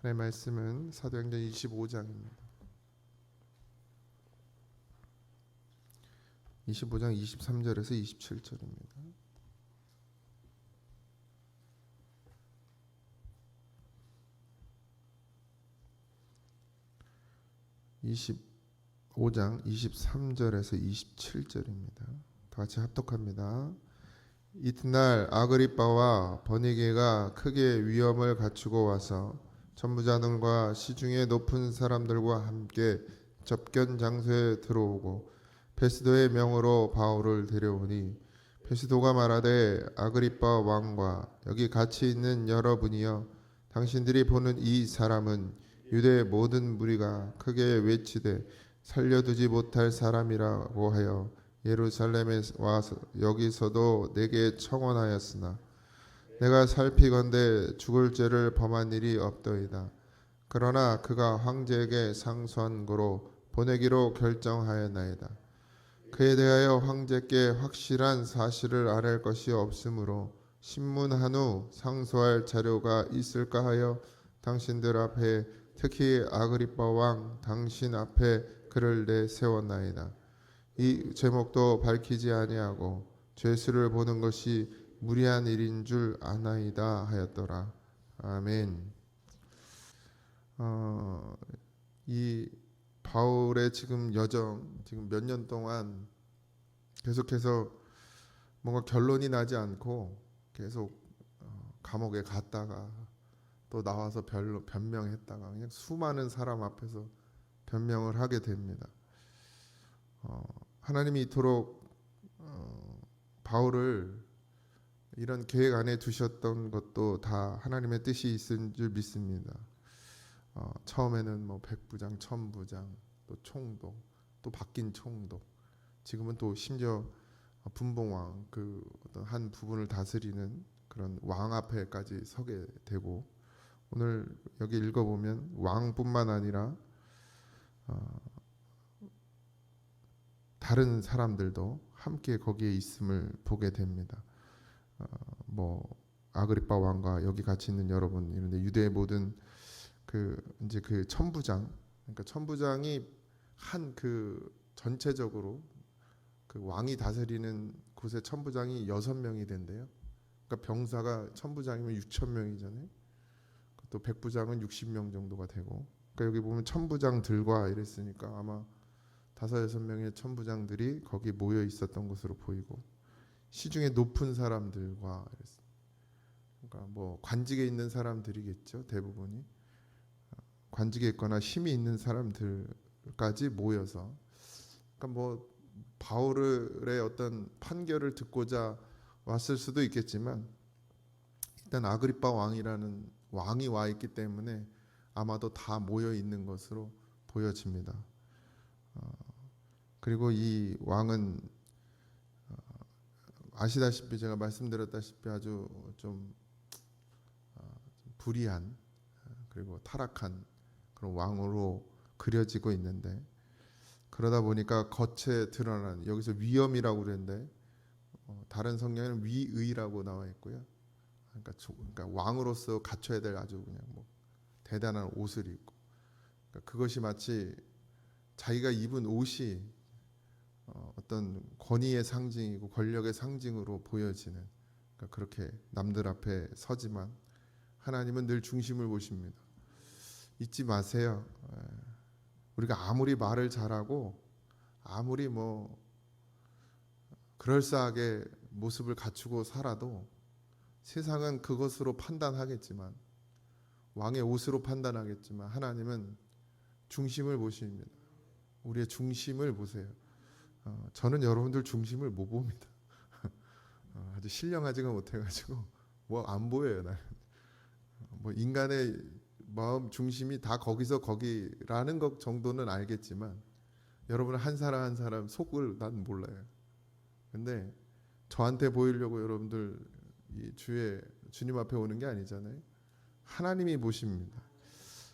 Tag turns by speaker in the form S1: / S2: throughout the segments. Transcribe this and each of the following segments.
S1: 하나님의 말씀은 사도행전 25장입니다. 25장 23절에서 27절입니다. (25장) (23절에서 27절입니다) 다 같이 합독합니다. 이튿날 아그리빠와 버니게가 크게 위험을 갖추고 와서 천부장들과 시중에 높은 사람들과 함께 접견 장소에 들어오고 베스도의 명으로 바울을 데려오니 베스도가 말하되 아그리빠 왕과 여기 같이 있는 여러분이여 당신들이 보는 이 사람은 유대 모든 무리가 크게 외치되 살려두지 못할 사람이라고 하여 예루살렘에 와서 여기서도 내게 청원하였으나 내가 살피건대 죽을 죄를 범한 일이 없더이다. 그러나 그가 황제에게 상소한 고로 보내기로 결정하였나이다. 그에 대하여 황제께 확실한 사실을 아랠 것이 없으므로 신문한 후 상소할 자료가 있을까 하여 당신들 앞에 특히 아그리빠 왕 당신 앞에 그를 내세웠나이다. 이 제목도 밝히지 아니하고 죄수를 보는 것이 무리한 일인 줄 아나이다 하였더라. 아멘. 어, 이 바울의 지금 여정 지금 몇 년 동안 계속해서 뭔가 결론이 나지 않고 계속 어, 감옥에 갔다가 또 나와서 변, 변명했다가 그냥 수많은 사람 앞에서 변명을 하게 됩니다. 어, 하나님이 이토록 어, 바울을 이런 계획 안에 두셨던 것도 다 하나님의 뜻이 있은 줄 믿습니다. 어, 처음에는 뭐 백부장, 천부장, 또 총독, 또 바뀐 총독, 지금은 또 심지어 분봉왕 그 어떤 한 부분을 다스리는 그런 왕 앞에까지 서게 되고 오늘 여기 읽어보면 왕뿐만 아니라 어, 다른 사람들도 함께 거기에 있음을 보게 됩니다. 어, 뭐 아그리파 왕과 여기 같이 있는 여러분 이런데 유대의 모든 그 이제 그 천부장 그러니까 천부장이 한 그 전체적으로 그 왕이 다스리는 곳의 천부장이 여섯 명이 된대요. 그러니까 병사가 천부장이면 6천 명이잖아요. 또 백부장은 60명 정도가 되고 그러니까 여기 보면 천부장들과 이랬으니까 아마 다섯 여섯 명의 천부장들이 거기 모여 있었던 것으로 보이고 시중에 높은 사람들과 그러니까 뭐 관직에 있는 사람들이겠죠 대부분이. 관직에 있거나 힘이 있는 사람들까지 모여서. 그러니까 뭐 바울의 어떤 판결을 듣고자 왔을 수도 있겠지만 일단 아그리파 왕이라는 왕이 와 있기 때문에 아마도 다 모여 있는 것으로 보여집니다. 어, 그리고 이 왕은 어, 아시다시피 제가 말씀드렸다시피 아주 좀, 어, 좀 불의한 그리고 타락한 그런 왕으로 그려지고 있는데 그러다 보니까 겉에 드러난 여기서 위험이라고 그랬는데 어, 다른 성경에는 위의라고 나와 있고요. 그러니까, 조, 그러니까 왕으로서 갖춰야 될 아주 그냥 뭐 대단한 옷을 입고 그러니까 그것이 마치 자기가 입은 옷이 어, 어떤 권위의 상징이고 권력의 상징으로 보여지는 그러니까 그렇게 남들 앞에 서지만 하나님은 늘 중심을 보십니다. 잊지 마세요. 우리가 아무리 말을 잘하고 아무리 뭐 그럴싸하게 모습을 갖추고 살아도 세상은 그것으로 판단하겠지만 왕의 옷으로 판단하겠지만 하나님은 중심을 보십니다. 우리의 중심을 보세요. 어, 저는 여러분들 중심을 못 봅니다. 어, 아주 신령하지가 못해가지고 뭐 안 보여요 나는. 뭐 인간의 마음 중심이 다 거기서 거기라는 것 정도는 알겠지만 여러분 한 사람 한 사람 속을 난 몰라요. 근데 저한테 보이려고 여러분들 이 주의 주님 앞에 오는 게 아니잖아요. 하나님이 보십니다.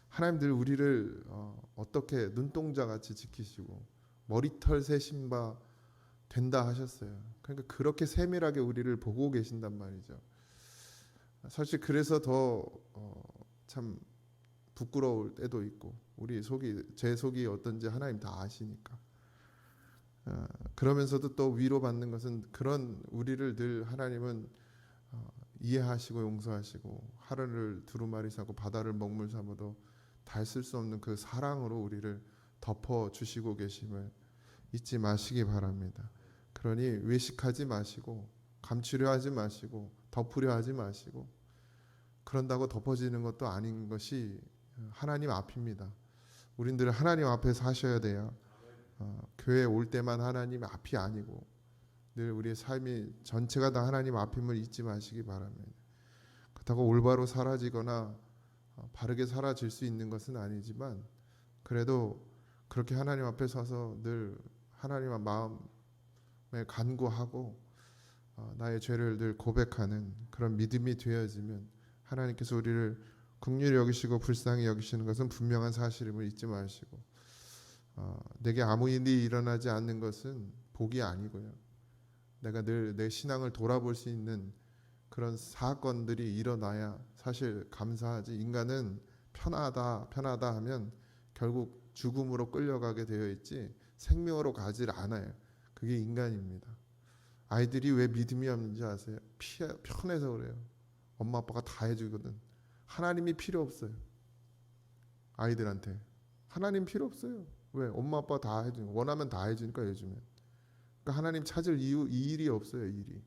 S1: 하나님 늘 우리를 어, 어떻게 눈동자 같이 지키시고 머리털 세신 바 된다 하셨어요. 그러니까 그렇게 세밀하게 우리를 보고 계신단 말이죠. 사실 그래서 더참 부끄러울 때도 있고 우리 속이 제 속이 어떤지 하나님 다 아시니까 어, 그러면서도 또 위로받는 것은 그런 우리를 늘 하나님은 어, 이해하시고 용서하시고 하늘을 두루마리 사고 바다를 먹물 삼아도 다쓸수 없는 그 사랑으로 우리를 덮어 주시고 계심을 잊지 마시기 바랍니다. 그러니 외식하지 마시고 감추려 하지 마시고 덮으려 하지 마시고 그런다고 덮어지는 것도 아닌 것이 하나님 앞입니다. 우리들 하나님 앞에서 하셔야 돼요. 어, 교회 올 때만 하나님 앞이 아니고 늘 우리의 삶이 전체가 다 하나님 앞임을 잊지 마시기 바랍니다. 그렇다고 올바로 사라지거나 어, 바르게 사라질 수 있는 것은 아니지만 그래도 그렇게 하나님 앞에 서서 늘 하나님의 마음에 간구하고 어, 나의 죄를 늘 고백하는 그런 믿음이 되어지면 하나님께서 우리를 긍휼히 여기시고 불쌍히 여기시는 것은 분명한 사실임을 잊지 마시고 어, 내게 아무 일이 일어나지 않는 것은 복이 아니고요. 내가 늘 내 신앙을 돌아볼 수 있는 그런 사건들이 일어나야 사실 감사하지. 인간은 편하다, 편하다 하면 결국 죽음으로 끌려가게 되어 있지 생명으로 가지 않아요. 그게 인간입니다. 아이들이 왜 믿음이 없는지 아세요? 피, 편해서 그래요. 엄마 아빠가 다 해주거든. 하나님이 필요 없어요. 아이들한테 하나님 필요 없어요. 왜? 엄마 아빠 다 해주니까 원하면 다 해주니까 요즘에. 그러니까 하나님 찾을 이유 이 일이 없어요. 일이.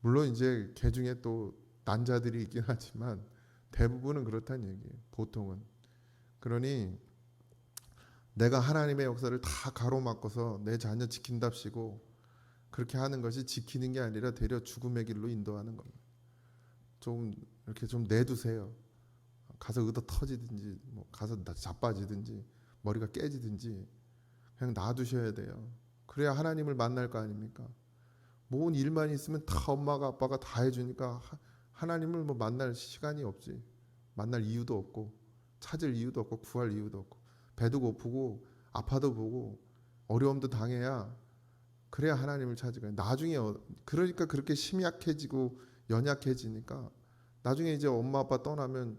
S1: 물론 이제 개 중에 또 난자들이 있긴 하지만 대부분은 그렇다는 얘기예요. 보통은. 그러니 내가 하나님의 역사를 다 가로막고서 내 자녀 지킨답시고 그렇게 하는 것이 지키는 게 아니라 되려 죽음의 길로 인도하는 겁니다. 좀 이렇게 좀 내두세요. 가서 의도 터지든지 뭐 가서 자빠지든지 머리가 깨지든지 그냥 놔두셔야 돼요. 그래야 하나님을 만날 거 아닙니까? 뭔 일만 있으면 다 엄마가 아빠가 다 해주니까 하, 하나님을 뭐 만날 시간이 없지. 만날 이유도 없고 찾을 이유도 없고 구할 이유도 없고 배도 고프고 아파도 보고 어려움도 당해야 그래야 하나님을 찾으가 나중에 어- 그러니까 그렇게 심약해지고 연약해지니까 나중에 이제 엄마 아빠 떠나면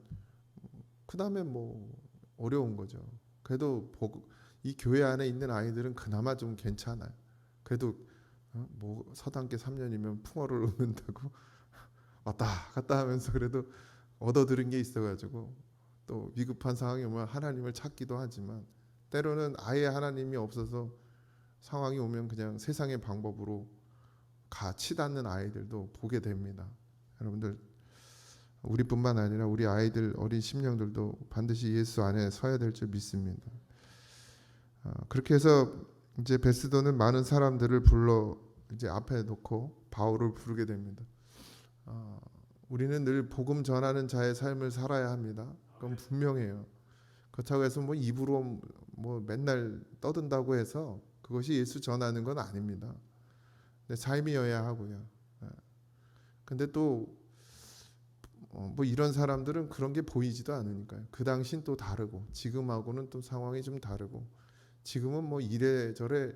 S1: 그 다음에 뭐 어려운 거죠. 그래도 복- 이 교회 안에 있는 아이들은 그나마 좀 괜찮아요. 그래도 어? 뭐 서당계 3년이면 풍어를 얻는다고 왔다 갔다 하면서 그래도 얻어들은 게 있어가지고 또 위급한 상황이 오면 하나님을 찾기도 하지만 때로는 아예 하나님이 없어서 상황이 오면 그냥 세상의 방법으로 가 치닫는 아이들도 보게 됩니다. 여러분들 우리뿐만 아니라 우리 아이들 어린 심령들도 반드시 예수 안에 서야 될 줄 믿습니다. 어, 그렇게 해서 이제 베스도는 많은 사람들을 불러 이제 앞에 놓고 바울을 부르게 됩니다. 어, 우리는 늘 복음 전하는 자의 삶을 살아야 합니다. 그건 분명해요. 그렇다고 해서 뭐 입으로 뭐 맨날 떠든다고 해서 그것이 예수 전하는 건 아닙니다. 내 삶이어야 하고요. 예. 근데 또 어, 뭐 이런 사람들은 그런 게 보이지도 않으니까요. 그 당신 또 다르고 지금하고는 또 상황이 좀 다르고 지금은 뭐 이래저래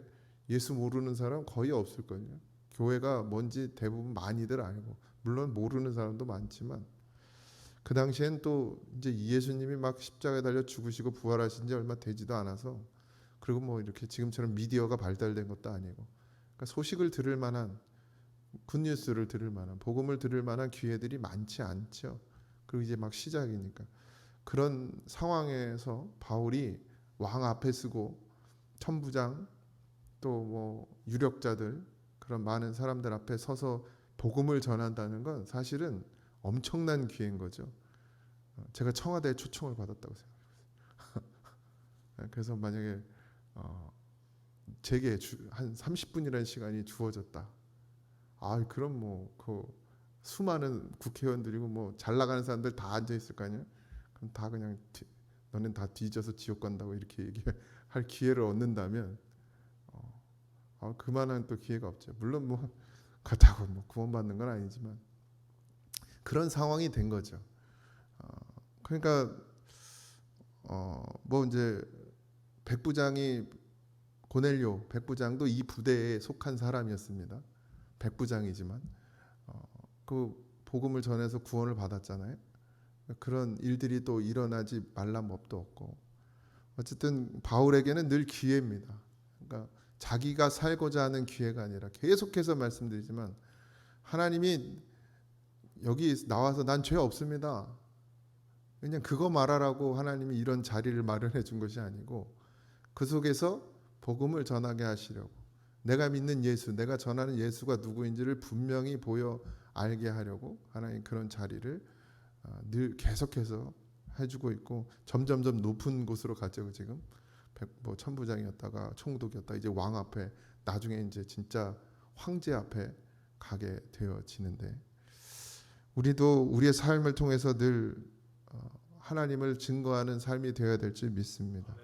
S1: 예수 모르는 사람 거의 없을걸요. 교회가 뭔지 대부분 많이들 알고 물론 모르는 사람도 많지만 그 당시엔 또 이제 예수님이 막 십자가에 달려 죽으시고 부활하신 지 얼마 되지도 않아서 그리고 뭐 이렇게 지금처럼 미디어가 발달된 것도 아니고 그러니까 소식을 들을 만한 굿뉴스를 들을 만한 복음을 들을 만한 기회들이 많지 않죠. 그리고 이제 막 시작이니까 그런 상황에서 바울이 왕 앞에 쓰고 천부장 또 뭐 유력자들 그런 많은 사람들 앞에 서서 복음을 전한다는 건 사실은 엄청난 기회인 거죠. 어, 제가 청와대에 초청을 받았다고 생각해요. 그래서 만약에 어, 제게 주, 한 30분이라는 시간이 주어졌다. 아, 그럼 뭐그 수많은 국회의원들이고 뭐 잘 나가는 사람들 다 앉아 있을 거 아니에요. 그럼 다 그냥 뒤, 너는 다 뒤져서 지옥 간다고 이렇게 얘기할 기회를 얻는다면 어, 아, 그만한 또 기회가 없죠. 물론 뭐 그렇다고 뭐 구원받는 건 아니지만 그런 상황이 된 거죠. 어, 그러니까 어, 뭐 이제 백 부장이 고넬료 백 부장도 이 부대에 속한 사람이었습니다. 백 부장이지만 어, 그 복음을 전해서 구원을 받았잖아요. 그런 일들이 또 일어나지 말란 법도 없고 어쨌든 바울에게는 늘 기회입니다. 그러니까 자기가 살고자 하는 기회가 아니라 계속해서 말씀드리지만 하나님이 여기 나와서 난 죄 없습니다. 그냥 그거 말하라고 하나님이 이런 자리를 마련해 준 것이 아니고 그 속에서 복음을 전하게 하시려고 내가 믿는 예수, 내가 전하는 예수가 누구인지를 분명히 보여 알게 하려고 하나님 그런 자리를 아, 늘 계속해서 해주고 있고 점점점 높은 곳으로 가죠 지금 백- 뭐 천부장이었다가 총독이었다 이제 왕 앞에 나중에 이제 진짜 황제 앞에 가게 되어지는데 우리도 우리의 삶을 통해서 늘 어, 하나님을 증거하는 삶이 되어야 될 줄 믿습니다.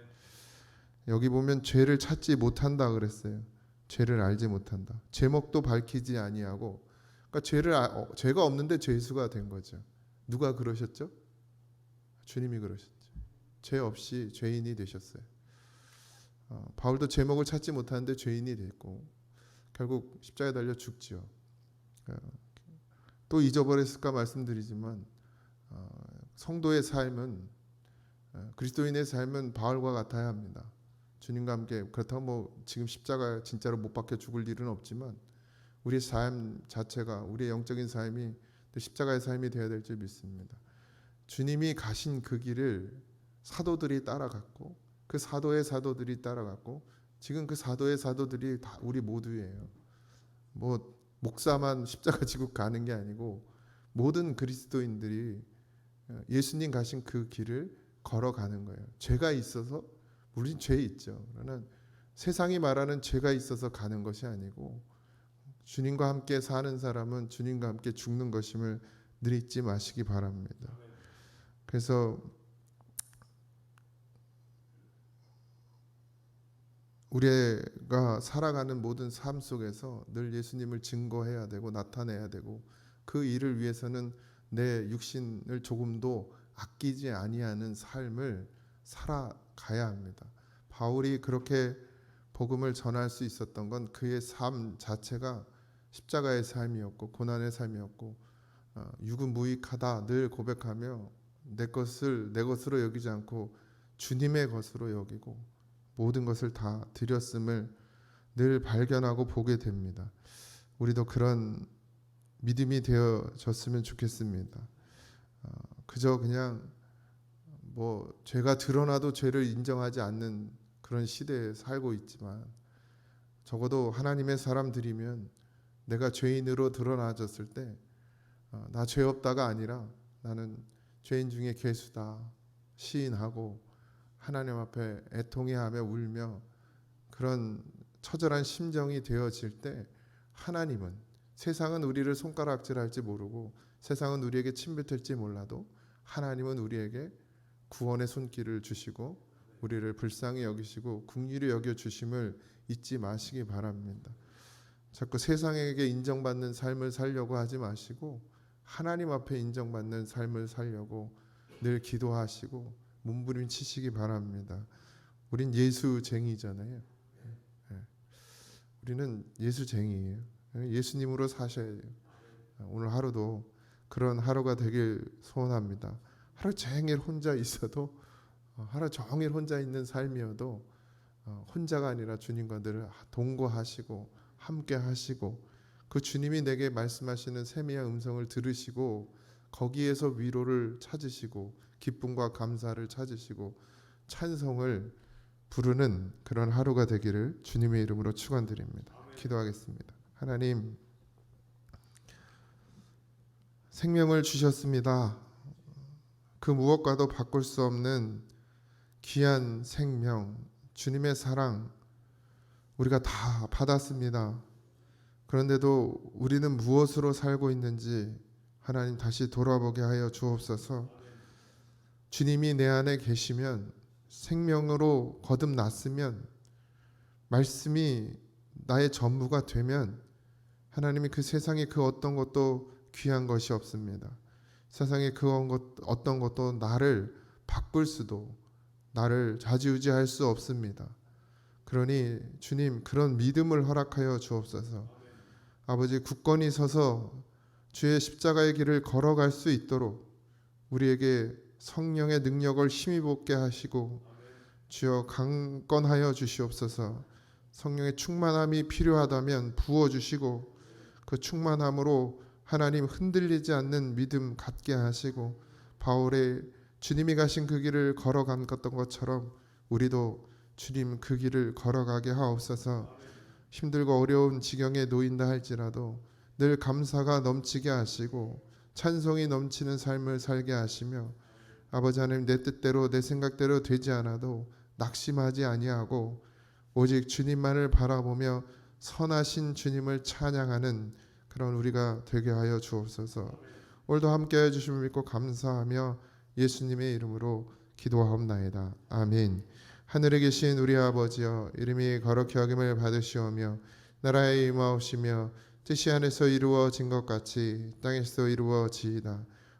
S1: 여기 보면 죄를 찾지 못한다 그랬어요. 죄를 알지 못한다. 제목도 밝히지 아니하고 그러니까 죄를 아- 어, 죄가 없는데 죄수가 된 거죠. 누가 그러셨죠? 주님이 그러셨죠. 죄 없이 죄인이 되셨어요. 어, 바울도 제목을 찾지 못하는데 죄인이 됐고 결국 십자가에 달려 죽지요. 어, 또 잊어버렸을까 말씀드리지만 어, 성도의 삶은 어, 그리스도인의 삶은 바울과 같아야 합니다. 주님과 함께 그렇다고 뭐 지금 십자가 진짜로 못 박혀 죽을 일은 없지만 우리의 삶 자체가 우리의 영적인 삶이 또 십자가의 삶이 되어야 될 줄 믿습니다. 주님이 가신 그 길을 사도들이 따라갔고 그 사도의 사도들이 따라갔고 지금 그 사도의 사도들이 다 우리 모두예요. 뭐 목사만 십자가 지고 가는 게 아니고 모든 그리스도인들이 예수님 가신 그 길을 걸어가는 거예요. 죄가 있어서 우린 죄 있죠. 그러나 세상이 말하는 죄가 있어서 가는 것이 아니고 주님과 함께 사는 사람은 주님과 함께 죽는 것임을 늘 잊지 마시기 바랍니다. 그래서 우리가 살아가는 모든 삶 속에서 늘 예수님을 증거해야 되고 나타내야 되고 그 일을 위해서는 내 육신을 조금도 아끼지 아니하는 삶을 살아가야 합니다. 바울이 그렇게 복음을 전할 수 있었던 건 그의 삶 자체가 십자가의 삶이었고 고난의 삶이었고 어, 육은 무익하다 늘 고백하며 내 것을 내 것으로 여기지 않고 주님의 것으로 여기고 모든 것을 다 드렸음을 늘 발견하고 보게 됩니다. 우리도 그런 믿음이 되어졌으면 좋겠습니다. 어, 그저 그냥 뭐 죄가 드러나도 죄를 인정하지 않는 그런 시대에 살고 있지만 적어도 하나님의 사람들이면 내가 죄인으로 드러나졌을 때 나 죄 없다가 아니라 나는 죄인 중에 괴수다 시인하고 하나님 앞에 애통해하며 울며 그런 처절한 심정이 되어질 때 하나님은 세상은 우리를 손가락질할지 모르고 세상은 우리에게 침뱉을지 몰라도 하나님은 우리에게 구원의 손길을 주시고 우리를 불쌍히 여기시고 국리를 여겨 주심을 잊지 마시기 바랍니다. 자꾸 세상에게 인정받는 삶을 살려고 하지 마시고 하나님 앞에 인정받는 삶을 살려고 늘 기도하시고 몸부림치시기 바랍니다. 우린 예수쟁이잖아요. 예. 우리는 예수쟁이에요. 예수님으로 사셔야 돼요. 오늘 하루도 그런 하루가 되길 소원합니다. 하루 종일 혼자 있어도 어, 하루 종일 혼자 있는 삶이어도 어, 혼자가 아니라 주님과 늘 동거하시고 함께 하시고 그 주님이 내게 말씀하시는 세미한 음성을 들으시고 거기에서 위로를 찾으시고 기쁨과 감사를 찾으시고 찬송을 부르는 그런 하루가 되기를 주님의 이름으로 축원드립니다. 기도하겠습니다. 하나님 생명을 주셨습니다. 그 무엇과도 바꿀 수 없는 귀한 생명, 주님의 사랑 우리가 다 받았습니다. 그런데도 우리는 무엇으로 살고 있는지 하나님 다시 돌아보게 하여 주옵소서. 주님이 내 안에 계시면 생명으로 거듭났으면 말씀이 나의 전부가 되면 하나님이 그 세상에 그 어떤 것도 귀한 것이 없습니다. 세상에 그 어떤 것도 나를 바꿀 수도 나를 좌지우지할 수 없습니다. 그러니 주님 그런 믿음을 허락하여 주옵소서. 아버지 굳건히 서서 주의 십자가의 길을 걸어갈 수 있도록 우리에게 성령의 능력을 힘입게 하시고 주여 강건하여 주시옵소서. 성령의 충만함이 필요하다면 부어 주시고 그 충만함으로 하나님 흔들리지 않는 믿음 갖게 하시고 바울의 주님이 가신 그 길을 걸어간 것처럼 우리도 주님 그 길을 걸어가게 하옵소서. 힘들고 어려운 지경에 놓인다 할지라도 늘 감사가 넘치게 하시고 찬송이 넘치는 삶을 살게 하시며 아버지 하나님 내 뜻대로 내 생각대로 되지 않아도 낙심하지 아니하고 오직 주님만을 바라보며 선하신 주님을 찬양하는 그런 우리가 되게 하여 주옵소서. 오늘도 함께 해 주심을 믿고 감사하며 예수님의 이름으로 기도하옵나이다. 아멘. 하늘에 계신 우리 아버지여 이름이 거룩히 여김을 받으시오며 나라에 임하옵시며 뜻이 하늘에서 이루어진 것 같이 땅에서 이루어지이다.